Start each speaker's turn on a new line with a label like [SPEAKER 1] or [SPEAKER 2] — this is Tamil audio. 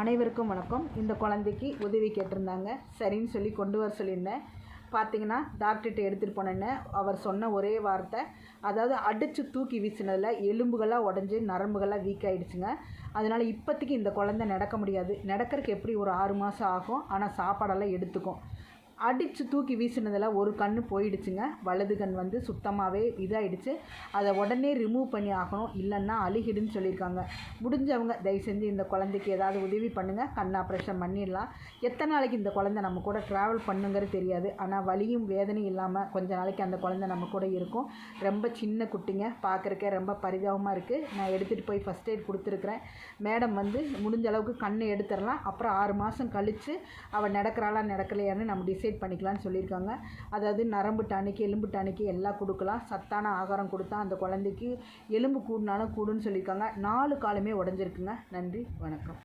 [SPEAKER 1] அனைவருக்கும் வணக்கம். இந்த குழந்தைக்கு உதவி கேட்டிருந்தாங்க. சரின்னு சொல்லி கொண்டு வர சொல்லியிருந்தேன். பார்த்தீங்கன்னா டாக்டர்கிட்ட எடுத்துகிட்டு போனேன்னு அவர் சொன்ன ஒரே வார்த்தை. அதாவது அடித்து தூக்கி வீசினதில் எலும்புகளாக உடஞ்சி நரம்புகளாக வீக் ஆகிடுச்சுங்க அதனால் இப்போதைக்கு இந்த குழந்தை நடக்க முடியாது. நடக்கிறதுக்கு எப்படி ஒரு ஆறு மாதம் ஆகும்? ஆனால் சாப்பாடெல்லாம் எடுத்துக்கும். அடித்து தூக்கி வீசினதில் ஒரு கண் போயிடுச்சுங்க. வலது கண் வந்து சுத்தமாகவே இதாகிடுச்சு அதை உடனே ரிமூவ் பண்ணி ஆகணும். இல்லைன்னா அழுகிடுன்னு சொல்லியிருக்காங்க. முடிஞ்சவங்க தயவு செஞ்சு இந்த குழந்தைக்கு ஏதாவது உதவி பண்ணுங்கள் கண் ஆப்ரேஷன் பண்ணிடலாம். எத்தனை நாளைக்கு இந்த குழந்தை நம்ம கூட ட்ராவல் பண்ணுங்கிறது தெரியாது. ஆனால் வலியும் வேதனையும் இல்லாமல் கொஞ்ச நாளைக்கு அந்த குழந்தை நம்ம கூட இருக்கும். ரொம்ப சின்ன குட்டிங்க. பார்க்குறக்கே ரொம்ப பரிதாபமாக இருக்குது நான் எடுத்துகிட்டு போய் ஃபஸ்ட் எய்ட் கொடுத்துருக்குறேன். மேடம் வந்து முடிஞ்ச அளவுக்கு கண்ணை எடுத்துடலாம். அப்புறம் ஆறு மாதம் கழித்து அவள் நடக்கிறாளா நடக்கலையான்னு நம்ம டிசைட் பண்ணிக்கலாம்னு சொல்லியிருக்காங்க. அதாவது நரம்பு டானிக்கு எலும்பு டானிக்கு எல்லாம் கொடுக்கலாம். சத்தான ஆகாரம் கொடுத்தா அந்த குழந்தைக்கு எலும்பு கூடினாலும் கூடுன்னு சொல்லியிருக்காங்க. நாலு காலுமே உடஞ்சிருக்குங்க. நன்றி வணக்கம்.